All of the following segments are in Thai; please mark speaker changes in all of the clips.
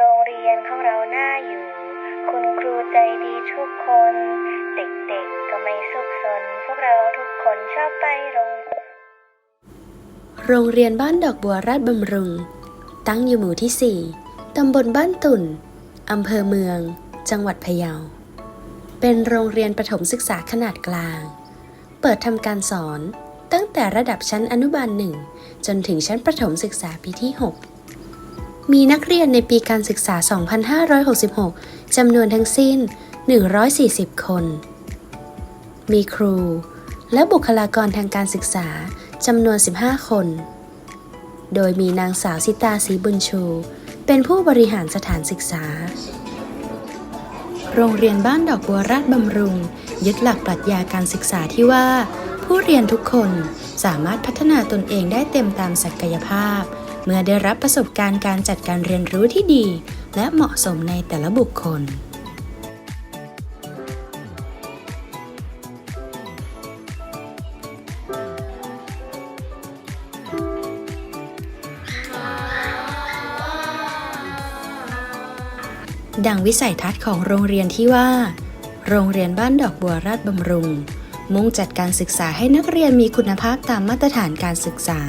Speaker 1: โรงเรียนของเราน่าอยู่ คุณครูใจดีทุกคน เด็กๆก็ไม่ซุกซนพวกเราทุกคนชอบไปโรง
Speaker 2: โรงเรียนบ้านดอกบัวราชบำรุง ตั้งอยู่หมู่ที่ 4 ตำบลบ้านตุ่น อำเภอเมือง จังหวัดพะเยา เป็นโรงเรียนประถมศึกษาขนาดกลาง เปิดทำการสอนตั้งแต่ระดับชั้นอนุบาลหนึ่งจนถึงชั้นประถมศึกษาปีที่ 6 มีนักเรียนในปีการศึกษา 2566 จำนวนทั้งสิ้น 140 คน มีครู และบุคลากรทางการศึกษา จำนวน 15 คน โดยมีนางสาวสิตาศรีบุญชู เป็นผู้บริหารสถานศึกษา โรงเรียนบ้านดอกบัวราชบำรุง ยึดหลักปรัชญาการศึกษาที่ว่า ผู้เรียนทุกคนสามารถพัฒนาตนเองได้เต็มตามศักยภาพ เมื่อได้รับประสบการณ์การจัดการเรียนรู้ที่ดี และเหมาะสมในแต่ละบุคคล ดังวิสัยทัศน์ของโรงเรียนที่ว่า โรงเรียนบ้านดอกบัวราชบำรุง มุ่งจัดการศึกษาให้นักเรียนมีคุณภาพตามมาตรฐานการศึกษา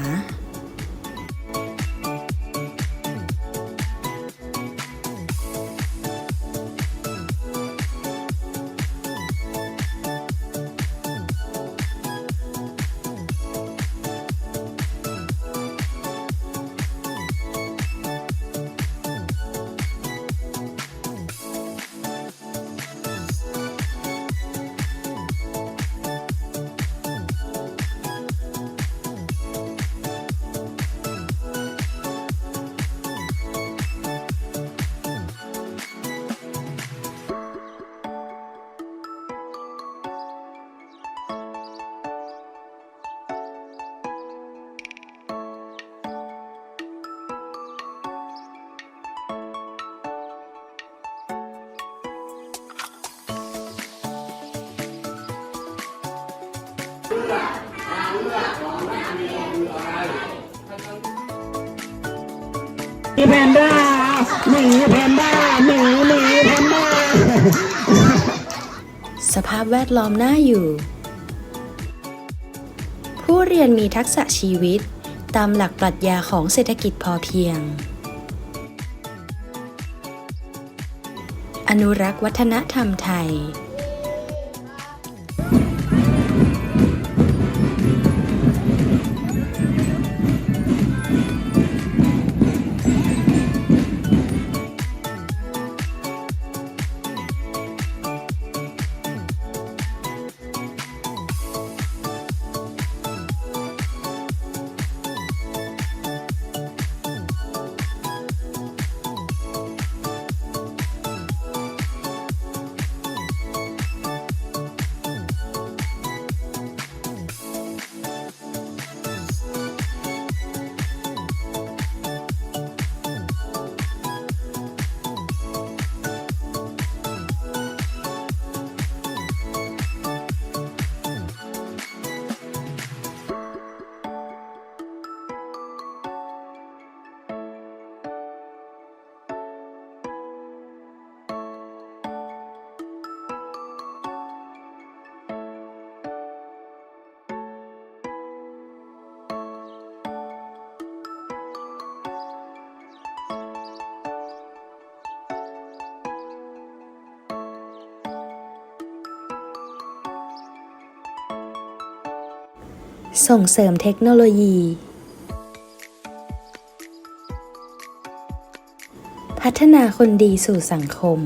Speaker 3: แพนด้าหมีแพนด้าหมีหมีแพนด้า
Speaker 2: สภาพแวดล้อมน่าอยู่ ผู้เรียนมีทักษะชีวิต ตามหลักปรัชญาของเศรษฐกิจพอเพียง อนุรักษ์วัฒนธรรมไทย ส่งเสริมเทคโนโลยี พัฒนาคนดีสู่สังคม